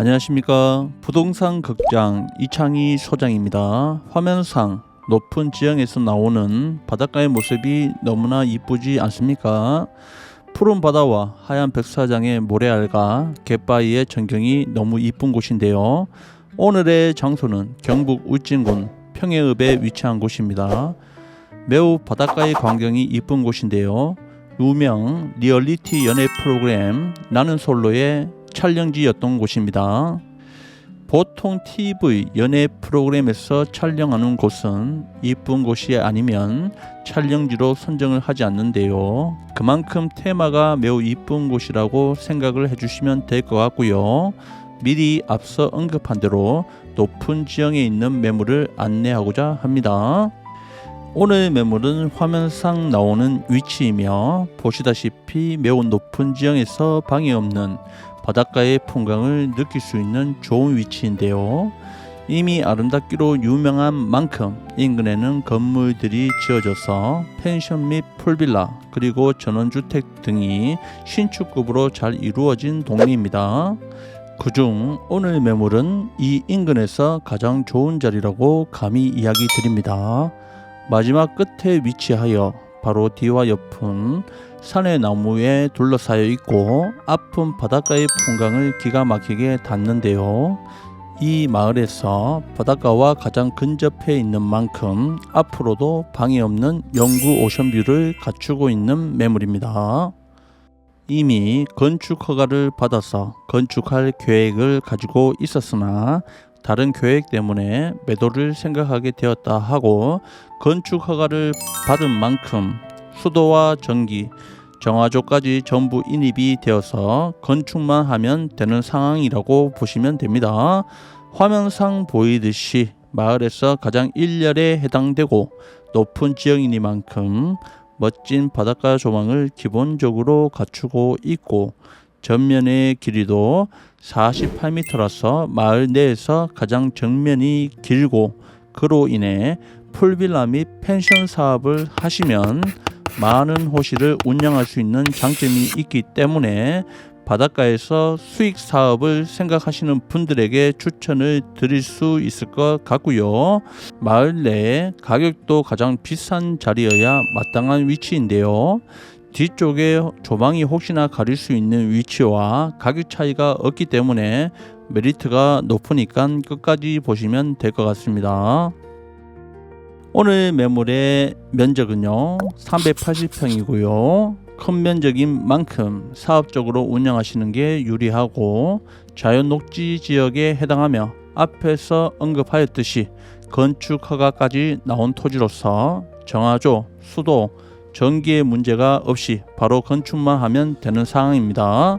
안녕하십니까. 부동산 극장 이창희 소장입니다. 화면상 높은 지형에서 나오는 바닷가의 모습이 너무나 이쁘지 않습니까? 푸른 바다와 하얀 백사장의 모래알과 갯바위의 전경이 너무 이쁜 곳인데요. 오늘의 장소는 경북 울진군 평해읍에 위치한 곳입니다. 매우 바닷가의 광경이 이쁜 곳인데요. 유명 리얼리티 연애 프로그램 나는 솔로의 촬영지였던 곳입니다. 보통 TV 연애 프로그램에서 촬영하는 곳은 이쁜 곳이 아니면 촬영지로 선정을 하지 않는데요. 그만큼 테마가 매우 이쁜 곳이라고 생각을 해주시면 될 것 같고요. 미리 앞서 언급한 대로 높은 지형에 있는 매물을 안내하고자 합니다. 오늘 매물은 화면상 나오는 위치이며 보시다시피 매우 높은 지형에서 방해 없는 바닷가의 풍광을 느낄 수 있는 좋은 위치인데요. 이미 아름답기로 유명한 만큼 인근에는 건물들이 지어져서 펜션 및 풀빌라 그리고 전원주택 등이 신축급으로 잘 이루어진 동네입니다. 그중 오늘 매물은 이 인근에서 가장 좋은 자리라고 감히 이야기 드립니다. 마지막 끝에 위치하여 바로 뒤와 옆은 산의 나무에 둘러싸여 있고 앞은 바닷가의 풍광을 기가 막히게 닿는데요. 이 마을에서 바닷가와 가장 근접해 있는 만큼 앞으로도 방해 없는 영구 오션뷰를 갖추고 있는 매물입니다. 이미 건축 허가를 받아서 건축할 계획을 가지고 있었으나 다른 계획 때문에 매도를 생각하게 되었다 하고 건축 허가를 받은 만큼 수도와 전기, 정화조까지 전부 인입이 되어서 건축만 하면 되는 상황이라고 보시면 됩니다. 화면상 보이듯이 마을에서 가장 일렬에 해당되고 높은 지형이니만큼 멋진 바닷가 조망을 기본적으로 갖추고 있고 전면의 길이도 48m라서 마을 내에서 가장 정면이 길고 그로 인해 풀빌라 및 펜션 사업을 하시면 많은 호실을 운영할 수 있는 장점이 있기 때문에 바닷가에서 수익 사업을 생각하시는 분들에게 추천을 드릴 수 있을 것 같고요. 마을 내에 가격도 가장 비싼 자리여야 마땅한 위치인데요. 뒤쪽에 조망이 혹시나 가릴 수 있는 위치와 가격 차이가 없기 때문에 메리트가 높으니까 끝까지 보시면 될 것 같습니다. 오늘 매물의 면적은요 380평이고요 큰 면적인 만큼 사업적으로 운영하시는 게 유리하고 자연 녹지 지역에 해당하며 앞에서 언급하였듯이 건축 허가까지 나온 토지로서 정화조, 수도, 전기의 문제가 없이 바로 건축만 하면 되는 상황입니다.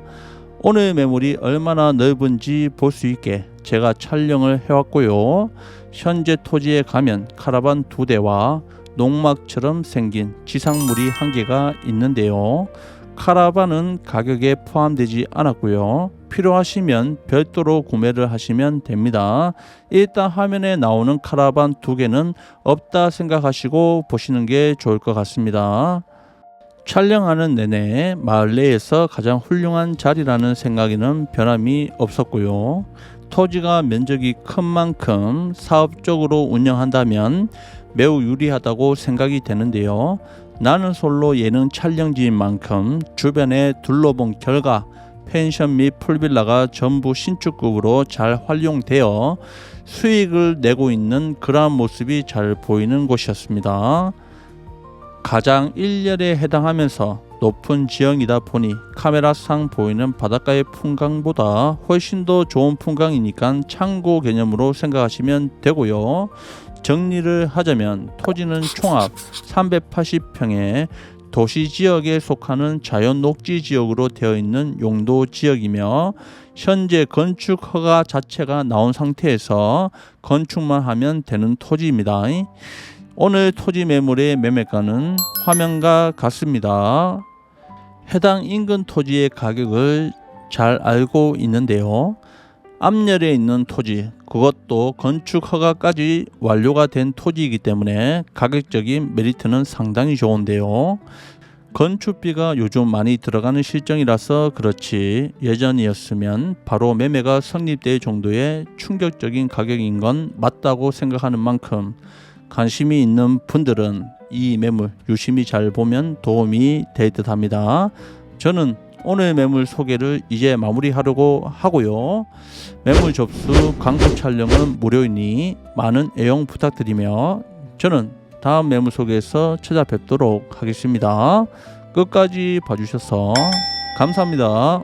오늘 매물이 얼마나 넓은지 볼 수 있게 제가 촬영을 해왔고요. 현재 토지에 가면 카라반 두 대와 농막처럼 생긴 지상물이 한 개가 있는데요. 카라반은 가격에 포함되지 않았고요. 필요하시면 별도로 구매를 하시면 됩니다. 일단 화면에 나오는 카라반 두 개는 없다 생각하시고 보시는 게 좋을 것 같습니다. 촬영하는 내내 마을 내에서 가장 훌륭한 자리라는 생각에는 변함이 없었고요. 토지가 면적이 큰 만큼 사업적으로 운영한다면 매우 유리하다고 생각이 되는데요. 나는 솔로 예능 촬영지인 만큼 주변에 둘러본 결과 펜션 및 풀빌라가 전부 신축급으로 잘 활용되어 수익을 내고 있는 그러한 모습이 잘 보이는 곳이었습니다. 가장 일렬에 해당하면서 높은 지형이다 보니 카메라상 보이는 바닷가의 풍광보다 훨씬 더 좋은 풍광이니까 참고 개념으로 생각하시면 되고요. 정리를 하자면 토지는 총합 380평에 도시 지역에 속하는 자연 녹지 지역으로 되어 있는 용도 지역이며 현재 건축 허가 자체가 나온 상태에서 건축만 하면 되는 토지입니다. 오늘 토지 매물의 매매가는 화면과 같습니다. 해당 인근 토지의 가격을 잘 알고 있는데요. 앞열에 있는 토지, 그것도 건축 허가까지 완료가 된 토지이기 때문에 가격적인 메리트는 상당히 좋은데요. 건축비가 요즘 많이 들어가는 실정이라서 그렇지 예전이었으면 바로 매매가 성립될 정도의 충격적인 가격인 건 맞다고 생각하는 만큼 관심이 있는 분들은 이 매물 유심히 잘 보면 도움이 될 듯합니다. 저는 오늘 매물 소개를 이제 마무리하려고 하고요. 매물 접수 광고 촬영은 무료이니 많은 애용 부탁드리며 저는 다음 매물 소개에서 찾아뵙도록 하겠습니다. 끝까지 봐주셔서 감사합니다.